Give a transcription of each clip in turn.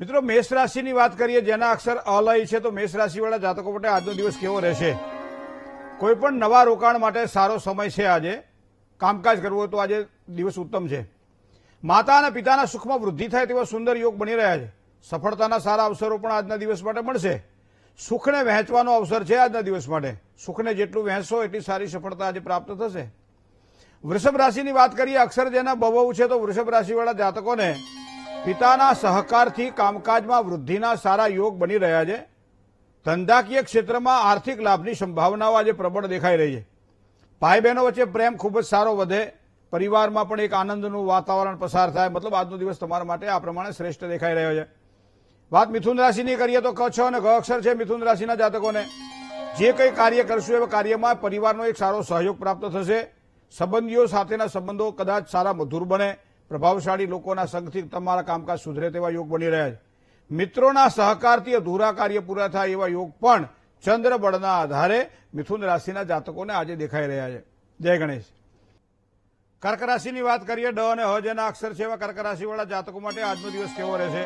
મિત્રો, મેષ રાશિની વાત કરીએ, જેના અક્ષર અલય છે, તો મેષ રાશિવાળા જાતકો માટે આજનો દિવસ કેવો રહેશે? કોઈ પણ નવા રોકાણ માટે સારો સમય છે આજે. કામકાજ કરવું હોય તો આજે દિવસ ઉત્તમ છે. માતા અને પિતાના સુખમાં વૃદ્ધિ થાય તેવા સુંદર યોગ બની રહ્યા છે. સફળતાના સારા અવસરો પણ આજના દિવસ માટે મળશે. સુખને વહેંચવાનો અવસર છે આજના દિવસ માટે. સુખને જેટલું વહેંચશો એટલી સારી સફળતા આજે પ્રાપ્ત થશે. વૃષભ રાશિની વાત કરીએ, અક્ષર જેના બહુ છે, તો વૃષભ રાશિવાળા જાતકોને પિતાના સહકારથી કામકાજમાં વૃદ્ધિના સારા યોગ બની રહ્યા છે. ધંધાકીય ક્ષેત્રમાં આર્થિક લાભની સંભાવનાઓ આજે પ્રબળ દેખાઈ રહી છે. ભાઈ બહેનો વચ્ચે પ્રેમ ખૂબ જ સારો વધે. પરિવારમાં પણ એક આનંદનું વાતાવરણ પસાર થાય. મતલબ આજનો દિવસ તમારા માટે આ પ્રમાણે શ્રેષ્ઠ દેખાઈ રહ્યો છે. વાત મિથુન રાશિની કરીએ તો ક, છ અને ગ અક્ષર છે મિથુન રાશિના જાતકોને. જે કંઈ કાર્ય કરશું એવા કાર્યમાં પરિવારનો એક સારો સહયોગ પ્રાપ્ત થશે. સંબંધીઓ સાથેના સંબંધો કદાચ સારા મધુર બને. પ્રભાવશાળી લોકોના સંગથી તમારા કામકાજ સુધરે તેવા યોગ બની રહ્યા છે. મિત્રોના સહકારથી અધૂરા કાર્ય પૂરા થાય એવા યોગ પણ ચંદ્રબળના આધારે મિથુન રાશિના જાતકોને આજે દેખાઈ રહ્યા છે. જય ગણેશ. કર્ક રાશિની વાત કરીએ, ડ અને હ જેના અક્ષર છે એવા કર્ક રાશિવાળા જાતકો માટે આજનો દિવસ કેવો રહેશે?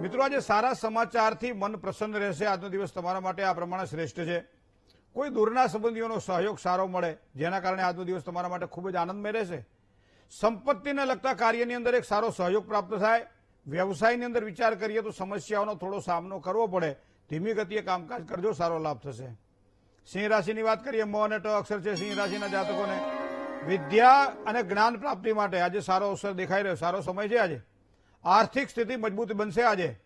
મિત્રો, આજે સારા સમાચારથી મન પ્રસન્ન રહેશે. આજનો દિવસ તમારા માટે આ પ્રમાણે શ્રેષ્ઠ છે. કોઈ દૂરના સંબંધીઓનો સહયોગ સારો મળે, જેના કારણે આજનો દિવસ તમારા માટે ખૂબ જ આનંદમય રહેશે. સંપત્તિને લગતા કાર્યની અંદર એક સારો સહયોગ પ્રાપ્ત થાય. વ્યવસાયની અંદર વિચાર કરીએ તો સમસ્યાઓનો થોડો સામનો કરવો પડે. ધીમી ગતિએ કામકાજ કરજો, સારો લાભ થશે. સિંહ રાશિની વાત કરીએ, મ અને ટ અક્ષર છે સિંહ રાશિના જાતકોને. વિદ્યા અને જ્ઞાન પ્રાપ્તિ માટે આજે સારો અવસર દેખાઈ રહ્યો, સારો સમય છે આજે. આર્થિક સ્થિતિ મજબૂત બનશે આજે.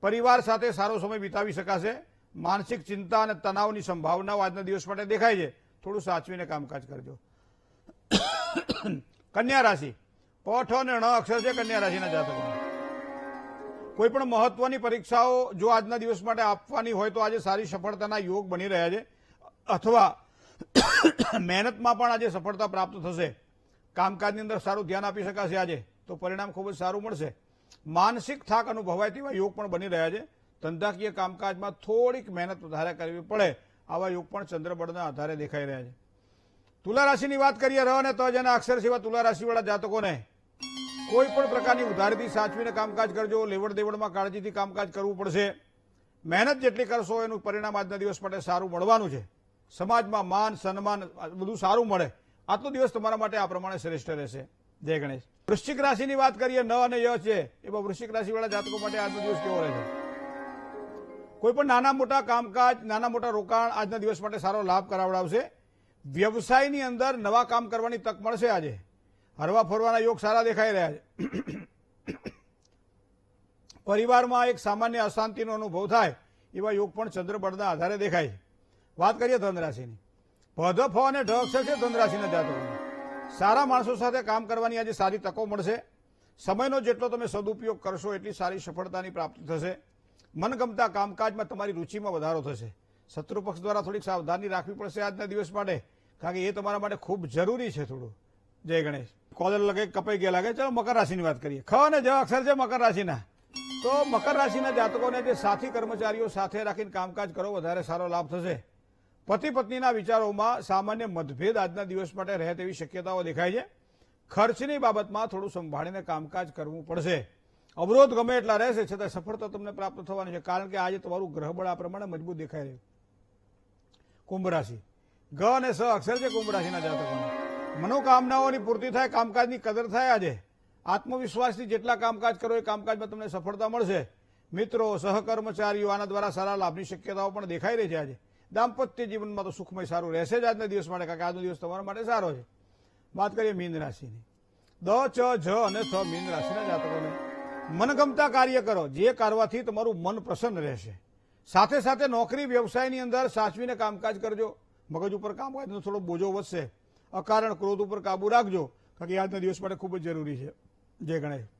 પરિવાર સાથે સારો સમય વિતાવી શકાશે. માનસિક ચિંતા અને તણાવની સંભાવનાઓ આજના દિવસ માટે દેખાય છે. થોડું સાચવીને કામકાજ કરજો. કન્યા રાશિ. પઠ અને ણ અક્ષર છે કન્યા રાશિના જાતકો કોઈ પણ મહત્વની પરીક્ષાઓ જો આજના દિવસ માટે આપવાની હોય તો આજે સારી સફળતાના યોગ બની રહ્યા છે. અથવા મહેનતમાં પણ આજે સફળતા પ્રાપ્ત થશે. કામકાજની અંદર સારું ધ્યાન આપી શકાશે આજે. તો પરિણામ ખૂબ જ સારું મળશે. માનસિક થાક અનુભવાય તેવા યોગ પણ બની રહ્યા છે. ધંધાકીય કામકાજમાં થોડીક મહેનત વધારે કરવી પડે. આવા યોગ પણ ચંદ્રબળના આધારે દેખાઈ રહ્યા છે. તુલા રાશિની વાત કરીએ, રહ અને તો જેના અક્ષર સેવા તુલા રાશિવાળા જાતકોને કોઈ પણ પ્રકારની ઉધારીથી સાચવીને કામકાજ કરજો લેવડ દેવડમાં કાળજીથી કામકાજ કરવું પડશે. મહેનત જેટલી કરશો, એનું પરિણામ આજના દિવસ માટે સારું મળવાનું છે. સમાજમાં માન, સન્માન બધું સારું મળે. આજનો દિવસ તમારા માટે આ પ્રમાણે શ્રેષ્ઠ રહેશે. જય ગણેશ. વૃશ્ચિક રાશિની વાત કરીએ, ન અને ય છે એમાં વૃશ્ચિક રાશિવાળા જાતકો માટે આજનો દિવસ કેવો રહેશે? કોઈ પણ નાના મોટા કામકાજ, નાના મોટા રોકાણ આજના દિવસ માટે સારો લાભ કરાવડાવશે. વ્યવસાયની અંદર નવા કામ કરવાની તક મળશે આજે. હરવા ફરવાના યોગ સારા દેખાઈ રહ્યા છે. પરિવારમાં એક સામાન્ય અશાંતિનો અનુભવ થાય એવા યોગ પણ ચંદ્રબળના આધારે દેખાય છે. વાત કરીએ ધનરાશિની. ભધ ફ અને ઢ અક્ષર છે ધનરાશિના જાતકો સારા માણસો સાથે કામ કરવાની આજે સારી તકો મળશે. સમયનો જેટલો તમે સદુપયોગ કરશો એટલી સારી સફળતાની પ્રાપ્તિ થશે. મનગમતા કામકાજમાં તમારી રુચિમાં વધારો થશે. શત્રુપક્ષ દ્વારા થોડીક સાવધાની રાખવી પડશે આજના દિવસ માટે. કારણ કે એ તમારા માટે ખૂબ જરૂરી છે થોડું. જય ગણેશ. કોલર લગે, કપાઈ ગયા લાગે, ચાલો મકર રાશિની વાત કરીએ. ખ અને જ અક્ષર છે મકર રાશિના. તો મકર રાશિના જાતકોને જે સાથી કર્મચારીઓ સાથે રાખીને કામકાજ કરો, વધારે સારો લાભ થશે. પતિ પત્નીના વિચારોમાં સામાન્ય મતભેદ આજના દિવસ માટે રહે તેવી શક્યતાઓ દેખાય છે. ખર્ચની બાબતમાં થોડું સંભાળીને કામકાજ કરવું પડશે. અવરોધ ગમે એટલા રહેશે, છતાં સફળતા તમને પ્રાપ્ત થવાની છે. કારણ કે આજે તમારું ગ્રહબળ આ પ્રમાણે મજબૂત દેખાઈ રહ્યું. કુંભ રાશિ. ગ અને સ અક્ષર છે કુંભ રાશિના જાતકોને. મનોકામનાઓની પૂર્તિ થાય, કામકાજની કદર થાય આજે. આત્મવિશ્વાસથી જેટલા કામકાજ કરો એ કામકાજમાં તમને સફળતા મળશે. મિત્રો, સહકર્મચારીઓ આના દ્વારા સારા લાભની શક્યતાઓ પણ દેખાઈ રહી છે આજે. દાંપત્ય જીવનમાં તો સુખમય સારું રહેશે જ આજના દિવસ માટે, કારણ કે આજનો દિવસ તમારા માટે સારો છે. વાત કરીએ મીન રાશિની. દ, ચ જ અને થ મીન રાશિના જાતકોને. મનગમતા કાર્ય કરો, જે કરવાથી તમારું મન પ્રસન્ન રહેશે. સાથે સાથે નોકરી, વ્યવસાયની અંદર સાચવીને કામકાજ કરજો. મગજ ઉપર કામકાજનો થોડો બોજો વધશે. અકારણ ક્રોધ ઉપર કાબુ રાખજો. કારણ કે આજના દિવસ માટે ખૂબ જ જરૂરી છે. જય ગણેશ.